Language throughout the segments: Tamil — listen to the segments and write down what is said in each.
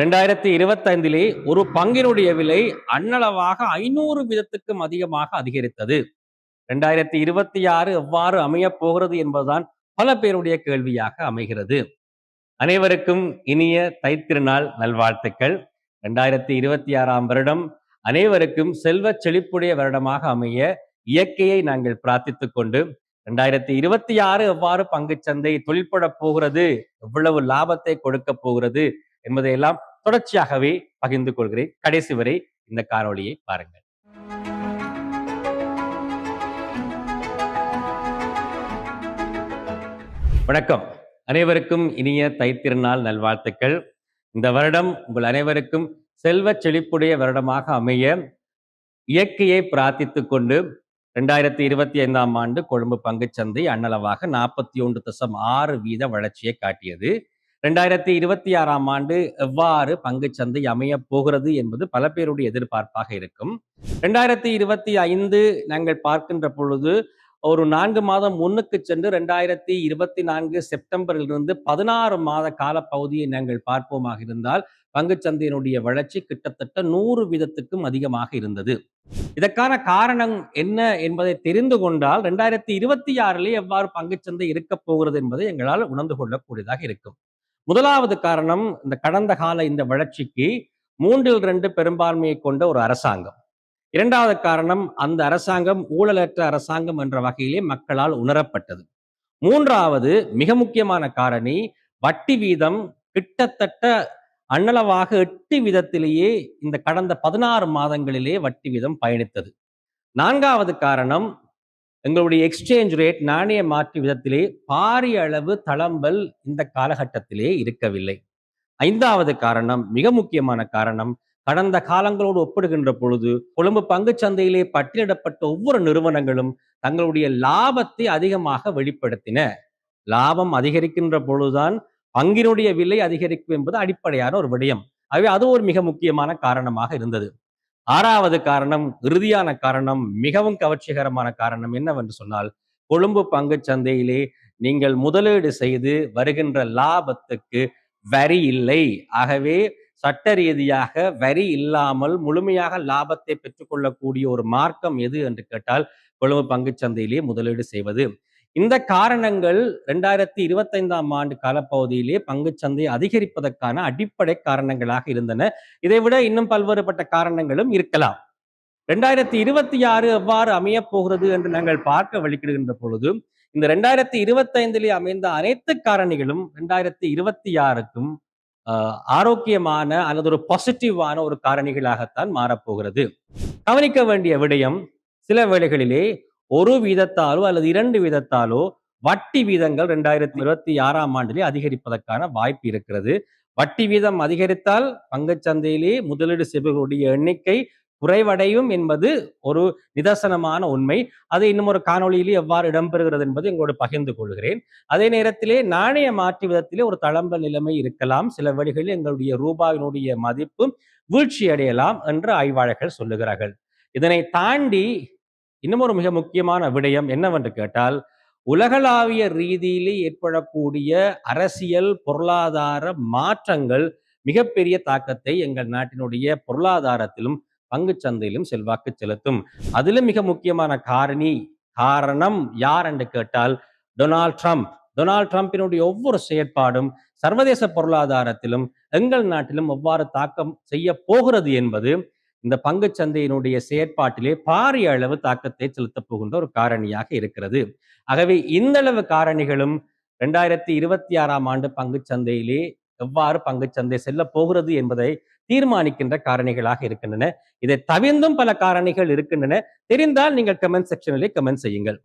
ரெண்டாயிரத்தி இருபத்தைந்திலே ஒரு பங்கினுடைய விலை அண்ணளவாக ஐநூறு வீதத்துக்கும் அதிகமாக அதிகரித்தது. ரெண்டாயிரத்தி இருபத்தி ஆறு எவ்வாறு அமையப் போகிறது என்பதுதான் பல பேருடைய கேள்வியாக அமைகிறது. அனைவருக்கும் இனிய தைத்திருநாள் நல்வாழ்த்துக்கள். ரெண்டாயிரத்தி இருபத்தி ஆறாம் வருடம் அனைவருக்கும் செல்வ செழிப்புடைய வருடமாக அமைய இயற்கையை நாங்கள் பிரார்த்தித்துக் கொண்டு ரெண்டாயிரத்தி இருபத்தி ஆறு எவ்வாறு பங்குச்சந்தை தொழில்படப் போகிறது எவ்வளவு லாபத்தை கொடுக்க போகிறது என்பதையெல்லாம் தொடர்ச்சியாகவே பகிர்ந்து கொள்கிறேன். கடைசி வரை இந்த காணொலியை பாருங்கள். வணக்கம். அனைவருக்கும் இனிய தைத்திருநாள் நல்வாழ்த்துக்கள். இந்த வருடம் உங்கள் அனைவருக்கும் செல்வ செழிப்புடைய வருடமாக அமைய இயற்கையை பிரார்த்தித்துக் கொண்டு ரெண்டாயிரத்தி இருபத்தி ஐந்தாம் ஆண்டு கொழும்பு பங்குச்சந்தை அன்னளவாக நாற்பத்தி ஒன்று தசம் ஆறு வீத வளர்ச்சியை காட்டியது. ரெண்டாயிரத்தி இருபத்தி ஆறாம் ஆண்டு எவ்வாறு பங்குச்சந்தை அமைய போகிறது என்பது பல பேருடைய எதிர்பார்ப்பாக இருக்கும். ரெண்டாயிரத்தி இருபத்தி ஐந்து நாங்கள் பார்க்கின்ற பொழுது ஒரு நான்கு மாதம் முன்னுக்கு சென்று ரெண்டாயிரத்தி இருபத்தி நான்கு செப்டம்பரிலிருந்து பதினாறு மாத கால பகுதியை நாங்கள் பார்ப்போமாக இருந்தால் பங்குச்சந்தையினுடைய வளர்ச்சி கிட்டத்தட்ட நூறு வீதத்துக்கும் அதிகமாக இருந்தது. இதற்கான காரணம் என்ன என்பதை தெரிந்து கொண்டால் ரெண்டாயிரத்தி இருபத்தி ஆறிலே எவ்வாறு பங்குச்சந்தை இருக்க போகிறது என்பதை எங்களால் உணர்ந்து கொள்ளக்கூடியதாக இருக்கும். முதலாவது காரணம் இந்த கடந்த கால இந்த வளர்ச்சிக்கு மூன்றில் ரெண்டு பெரும்பான்மையை கொண்ட ஒரு அரசாங்கம். இரண்டாவது காரணம் அந்த அரசாங்கம் ஊழலற்ற அரசாங்கம் என்ற வகையிலே மக்களால் உணரப்பட்டது. மூன்றாவது மிக முக்கியமான காரணி வட்டி வீதம் கிட்டத்தட்ட அண்ணளவாக எட்டு விதத்திலேயே இந்த கடந்த பதினாறு மாதங்களிலே வட்டி வீதம் பயணித்தது. நான்காவது காரணம் எங்களுடைய எக்ஸ்சேஞ்ச் ரேட் நாணய மாற்று விதத்திலே பாரிய அளவு தளம்பல் இந்த காலகட்டத்திலே இருக்கவில்லை. ஐந்தாவது காரணம் மிக முக்கியமான காரணம் கடந்த காலங்களோடு ஒப்பிடுகின்ற பொழுது கொழும்பு பங்கு சந்தையிலே பட்டியலிடப்பட்ட ஒவ்வொரு நிறுவனங்களும் தங்களுடைய லாபத்தை அதிகமாக வெளிப்படுத்தின. லாபம் அதிகரிக்கின்ற பொழுதுதான் பங்கினுடைய விலை அதிகரிக்கும் என்பது அடிப்படையான ஒரு விடயம். ஆகவே அது ஒரு மிக முக்கியமான காரணமாக இருந்தது. ஆறாவது காரணம் இறுதியான காரணம் மிகவும் கவர்ச்சிகரமான காரணம் என்னவென்று சொன்னால் கொழும்பு பங்கு சந்தையிலே நீங்கள் முதலீடு செய்து வருகின்ற லாபத்துக்கு வரி இல்லை. ஆகவே சட்ட ரீதியாக வரி இல்லாமல் முழுமையாக லாபத்தை பெற்றுக்கொள்ளக்கூடிய ஒரு மார்க்கம் எது என்று கேட்டால் கொழும்பு பங்கு சந்தையிலே முதலீடு செய்வது. இந்த காரணங்கள் ரெண்டாயிரத்தி இருபத்தைந்தாம் ஆண்டு காலப்பகுதியிலே பங்குச்சந்தை அதிகரிப்பதற்கான அடிப்படை காரணங்களாக இருந்தன. இதை விட இன்னும் பல்வேறுபட்ட காரணங்களும் இருக்கலாம். ரெண்டாயிரத்தி இருபத்தி ஆறு எவ்வாறு அமையப் போகிறது என்று நாங்கள் பார்க்க வழிக்கிடுகின்ற பொழுது இந்த ரெண்டாயிரத்தி இருபத்தைந்திலே அமைந்த அனைத்து காரணிகளும் ரெண்டாயிரத்தி இருபத்தி ஆறுக்கும் ஆரோக்கியமான அல்லது ஒரு பாசிட்டிவான ஒரு காரணிகளாகத்தான் மாறப்போகிறது கவனிக்க வேண்டிய விடயம் சில வேளைகளிலே ஒரு வீதத்தாலோ அல்லது இரண்டு வீதத்தாலோ வட்டி வீதங்கள் ரெண்டாயிரத்தி இருபத்தி ஆறாம் ஆண்டிலே அதிகரிப்பதற்கான வாய்ப்பு இருக்கிறது. வட்டி வீதம் அதிகரித்தால் பங்குச்சந்தையிலே முதலீடு செய்பவர்களுடைய எண்ணிக்கை குறைவடையும் என்பது ஒரு நிதர்சனமான உண்மை. அது இன்னும் ஒரு காணொலியிலே எவ்வாறு இடம்பெறுகிறது என்பது எங்களோடு பகிர்ந்து கொள்கிறேன். அதே நேரத்திலே நாணய மாற்று விதத்திலே ஒரு தளம்பல் நிலைமை இருக்கலாம். சில வழிகளில் எங்களுடைய ரூபாயினுடைய மதிப்பு வீழ்ச்சி அடையலாம் என்று ஆய்வாளர்கள் சொல்லுகிறார்கள். இதனை தாண்டி இன்னும் ஒரு மிக முக்கியமான விடயம் என்னவென்று கேட்டால் உலகளாவிய ரீதியிலே ஏற்படக்கூடிய அரசியல் பொருளாதார மாற்றங்கள் மிகப்பெரிய தாக்கத்தை எங்கள் நாட்டினுடைய பொருளாதாரத்திலும் பங்கு சந்தையிலும் செல்வாக்கு செலுத்தும். அதிலும் மிக முக்கியமான காரணி காரணம் யார் என்று கேட்டால் டொனால்ட் ட்ரம்ப். டொனால்ட் ட்ரம்பினுடைய ஒவ்வொரு செயற்பாடும் சர்வதேச பொருளாதாரத்திலும் எங்கள் நாட்டிலும் எவ்வாறு தாக்கம் செய்ய போகிறது என்பது இந்த பங்கு சந்தையினுடைய செயற்பாட்டிலே பாரிய அளவு தாக்கத்தை செலுத்தப் போகின்ற ஒரு காரணியாக இருக்கிறது. ஆகவே இந்த அளவு காரணிகளும் ரெண்டாயிரத்தி இருபத்தி ஆறாம் ஆண்டு பங்கு சந்தையிலே எவ்வாறு பங்கு சந்தை செல்ல போகிறது என்பதை தீர்மானிக்கின்ற காரணிகளாக இருக்கின்றன. இதை தவிர்ந்தும் பல காரணிகள் இருக்கின்றன. தெரிந்தால் நீங்கள் கமெண்ட் செக்ஷனிலே கமெண்ட் செய்யுங்கள்.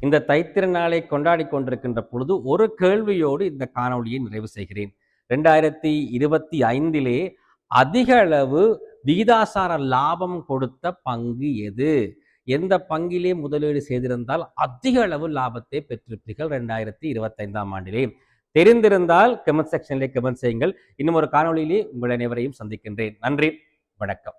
இந்த தைத்திருநாளை கொண்டாடி கொண்டிருக்கின்ற பொழுது ஒரு கேள்வியோடு இந்த காணொலியை நிறைவு செய்கிறேன். ரெண்டாயிரத்தி இருபத்தி ஐந்திலே அதிக அளவு விகிதாசார லாபம் கொடுத்த பங்கு எது? எந்த பங்கிலே முதலீடு செய்திருந்தால் அதிக அளவு லாபத்தை பெற்றிருப்பீர்கள் ரெண்டாயிரத்தி இருபத்தைந்தாம் ஆண்டிலே. தெரிந்திருந்தால் கமெண்ட் செக்ஷனிலே கமெண்ட் செய்யுங்கள். இன்னும் ஒரு காணொலியிலே உங்கள் அனைவரையும் சந்திக்கின்றேன். நன்றி. வணக்கம்.